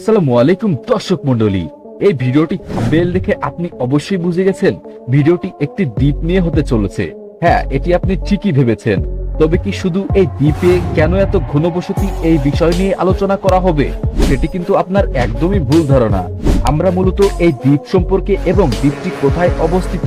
আসসালামু আলাইকুম, দর্শক মন্ডলী এই ভিডিওটি বেল দেখে আপনি অবশ্যই বুঝে গেছেন, ভিডিওটি একটি দ্বীপ নিয়ে হতে চলেছে। হ্যাঁ এটি আপনি ঠিকই ভেবেছেন। তবে কি শুধু এই দ্বীপে কেন এত ঘনবসতি এই বিষয় নিয়ে আলোচনা করা হবে, সেটি কিন্তু আপনার একদমই ভুল ধারণা। আমরা মূলত এই দ্বীপ সম্পর্কে এবং দ্বীপটি কোথায় অবস্থিত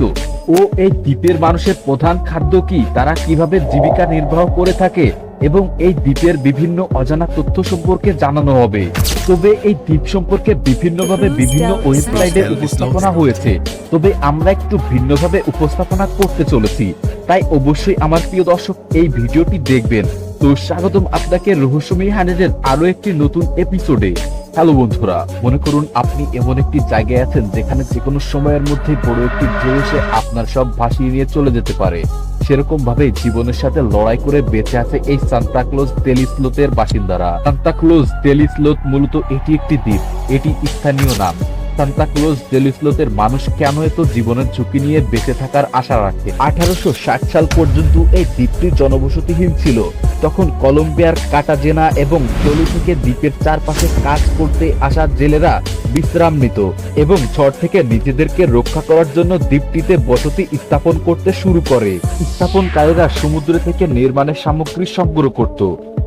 ও এই দ্বীপের মানুষের প্রধান খাদ্য কি, তারা কীভাবে জীবিকা নির্বাহ করে থাকে এবং এই দ্বীপের বিভিন্ন অজানা তথ্য সম্পর্কে জানানো হবে। তবে এই দ্বীপ সম্পর্কে বিভিন্নভাবে বিভিন্ন ওয়েবসাইটে উপস্থাপনা হয়েছে। তবে আমরা একটু ভিন্নভাবে উপস্থাপনা করতে চলেছি। তাই অবশ্যই আমার প্রিয় দর্শক এই ভিডিওটি দেখবেন। তো স্বাগতম আপনাকে রহস্যময়ী হান্ড্রেডের আরও একটি নতুন এপিসোডে। হ্যালো বন্ধুরা মনে করুন আপনি এমন একটি জায়গায় আছেন যেখানে যে কোনো সময়ের মধ্যে বড় একটি ঢেউ এসে আপনার সব ভাসিয়ে নিয়ে চলে যেতে পারে। সেরকম ভাবে জীবনের সাথে লড়াই করে বেঁচে আছে এই সান্তাক্লোজ তেলিসলোতের বাসিন্দারা। সান্তাক্লোজ তেলিসলোত মূলত এটি একটি দ্বীপ, এটি স্থানীয় নাম। সান্তাক্লোজ তেলিসলোতের মানুষ কেন এত জীবনের ঝুঁকি নিয়ে বেঁচে থাকার আশা রাখে? আঠারোশো ষাট সাল পর্যন্ত এই দ্বীপটি জনবসতিহীন ছিল। তখন কলম্বিয়ার কাটাজেনা এবং চলি থেকে দ্বীপের চারপাশে কাজ করতে আসা জেলেরা বিশ্রাম নিত এবং ঝড় থেকে নিজেদেরকে রক্ষা করার জন্য দ্বীপটিতে বসতি স্থাপন করতে শুরু করে। স্থাপনকারীরা সমুদ্র থেকে নির্মাণের সামগ্রী সংগ্রহ করত।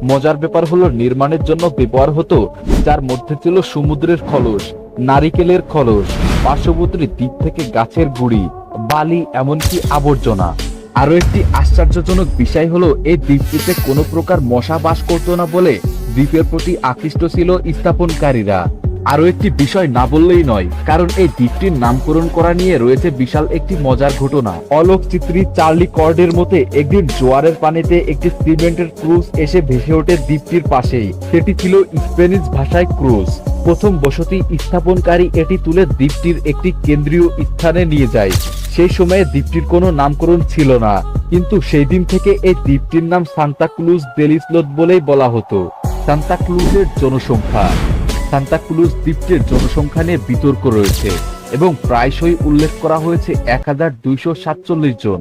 মজার ব্যাপার হলো, নির্মাণের জন্য ব্যবহার হতো, যার মধ্যে ছিল সমুদ্রের খলস। নারিকেলের খলস, পার্শ্ববর্তী দ্বীপ থেকে গাছের গুড়ি, বালি এমনকি আবর্জনা। আরও একটি আশ্চর্যজনক বিষয় হলো এই দ্বীপটিতে কোনো প্রকার মশা বাস করতো না বলে দ্বীপের প্রতি আকৃষ্ট ছিল স্থাপনকারীরা। আরও একটি বিষয় না বললেই নয়, কারণ এই দ্বীপটির নামকরণ করা নিয়ে রয়েছে বিশাল একটি মজার ঘটনা। অলোক চিত্রী চার্লি কর্ডের মতে, একদিন জোয়ারের পানিতে একটি সিমেন্টের ক্রুজ এসে ভেসে ওঠে দ্বীপটির পাশেই। সেটি ছিল স্প্যানিশ ভাষায় ক্রুজ। প্রথম বসতি স্থাপনকারী এটি তুলে দ্বীপটির একটি কেন্দ্রীয় স্থানে নিয়ে যায়। সেই সময়ে দ্বীপটির কোনো নামকরণ ছিল না, কিন্তু সেই দিন থেকে এই দ্বীপটির নাম সান্তাক্লুজ দেলিসলোত বলেই বলা হতো। সান্তাক্লুজের জনসংখ্যা। সান্তাক্লুজ দ্বীপটির জনসংখ্যা নিয়ে বিতর্ক রয়েছে এবং প্রায়শই উল্লেখ করা হয়েছে এক হাজার দুইশো সাতচল্লিশ জন।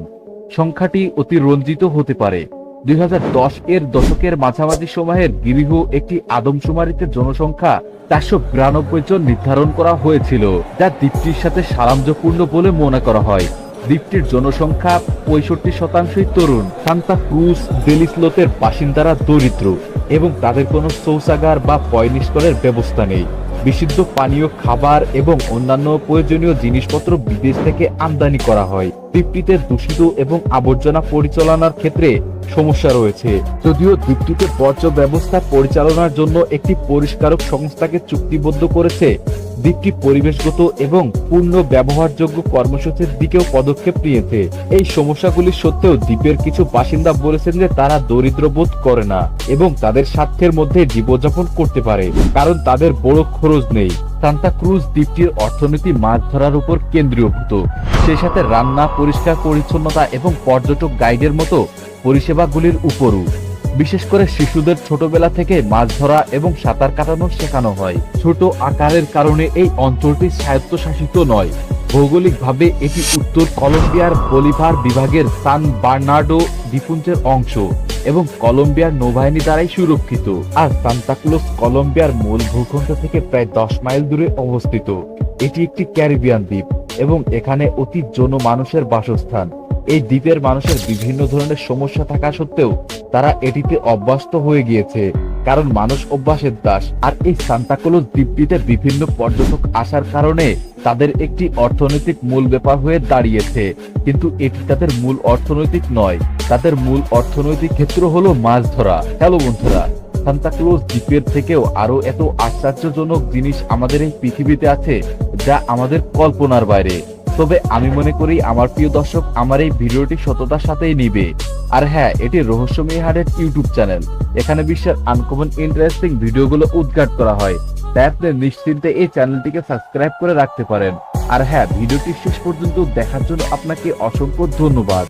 সংখ্যাটি অতি রঞ্জিত হতে পারে। দুই হাজার দশ এর দশকের মাঝামাঝি সময়ের গিরিহ একটি আদমশুমারিতে জনসংখ্যা চারশো বিরানব্বই জন নির্ধারণ করা হয়েছিল, যা দ্বীপটির সাথে সারাঞ্জপূর্ণ বলে মনে করা হয়। দ্বীপটির জনসংখ্যা পঁয়ষট্টি শতাংশই তরুণ। সান্তা ক্রুজ দেলিসলোতের বাসিন্দারা দরিদ্র এবং তাদের কোনো শৌচাগার বা পয়নিষ্করের ব্যবস্থা নেই। বিশুদ্ধ পানীয়, খাবার এবং অন্যান্য প্রয়োজনীয় জিনিসপত্র বিদেশ থেকে আমদানি করা হয়। দ্বীপটিতে দূষিত এবং আবর্জনা পরিচালনার ক্ষেত্রে সমস্যা রয়েছে। যদিও দ্বীপটিতে বর্জ্য ব্যবস্থা পরিচালনার জন্য একটি পরিষ্কারক সংস্থাকে চুক্তিবদ্ধ করেছে দ্বীপটি পরিবেশগত এবং পূর্ণ ব্যবহারযোগ্য কর্মসূচির দিকেও পদক্ষেপ নিয়েছে। এই সমস্যাগুলি সত্ত্বেও দ্বীপের কিছু বাসিন্দা বলেছেন যে তারা দরিদ্র বোধ করে না এবং তাদের স্বার্থের মধ্যে জীবনযাপন করতে পারে, কারণ তাদের বড় খরচ নেই। সান্তা ক্রুজ দ্বীপটির অর্থনীতি মাছ ধরার উপর কেন্দ্রীভূত। সেই সাথে রান্না, পরিষ্কার পরিচ্ছন্নতা এবং পর্যটক গাইডের মতো পরিষেবাগুলির উপরও। বিশেষ করে শিশুদের ছোটবেলা থেকে মাছ ধরা এবং সাঁতার কাটানো শেখানো হয়। ছোট আকারের কারণে এই অঞ্চলটি স্বায়ত্তশাসিত নয়। ভৌগোলিকভাবে এটি উত্তর কলম্বিয়ার বলিভার বিভাগের সান বার্নার্ডো দ্বীপপুঞ্জের অংশ এবং কলম্বিয়ার নৌবাহিনী দ্বারাই সুরক্ষিত, আর সান্তাক্লোজ কলম্বিয়ার মূল ভূখণ্ড থেকে প্রায় দশ মাইল দূরে অবস্থিত। এটি একটি ক্যারিবিয়ান দ্বীপ এবং এখানে অতি জন মানুষের বাসস্থান। এই দ্বীপের মানুষের বিভিন্ন ধরনের সমস্যা থাকা সত্ত্বেও তারা এটিতে অভ্যস্ত হয়ে গিয়েছে। কারণ মানুষ অভ্যাসের দাস। আর এই সান্তাকোলস দ্বীপটিতে বিভিন্ন পর্যটক আসার কারণে তাদের একটি অর্থনৈতিক মূল ব্যাপার হয়ে দাঁড়িয়েছে। কিন্তু এটি তাদের মূল অর্থনৈতিক নয়। তাদের মূল অর্থনৈতিক ক্ষেত্র হলো মাছ ধরা। হ্যালো বন্ধুরা, সান্তাক্লোজ দ্বীপের থেকেও আরও এত আশ্চর্যজনক জিনিস আমাদের এই পৃথিবীতে আছে যা আমাদের কল্পনার বাইরে। তবে আমি মনে করি আমার প্রিয় দর্শক আমার এই ভিডিওটি সততার সাথেই নিবে। আর হ্যাঁ এটি রহস্যময়ী হাটের ইউটিউব চ্যানেল। এখানে বিশ্বের আনকমন ইন্টারেস্টিং ভিডিওগুলো উদ্ঘাট করা হয়। তাই আপনি নিশ্চিন্তে এই চ্যানেলটিকে সাবস্ক্রাইব করে রাখতে পারেন। আর হ্যাঁ ভিডিওটি শেষ পর্যন্ত দেখার জন্য আপনাকে অসংখ্য ধন্যবাদ।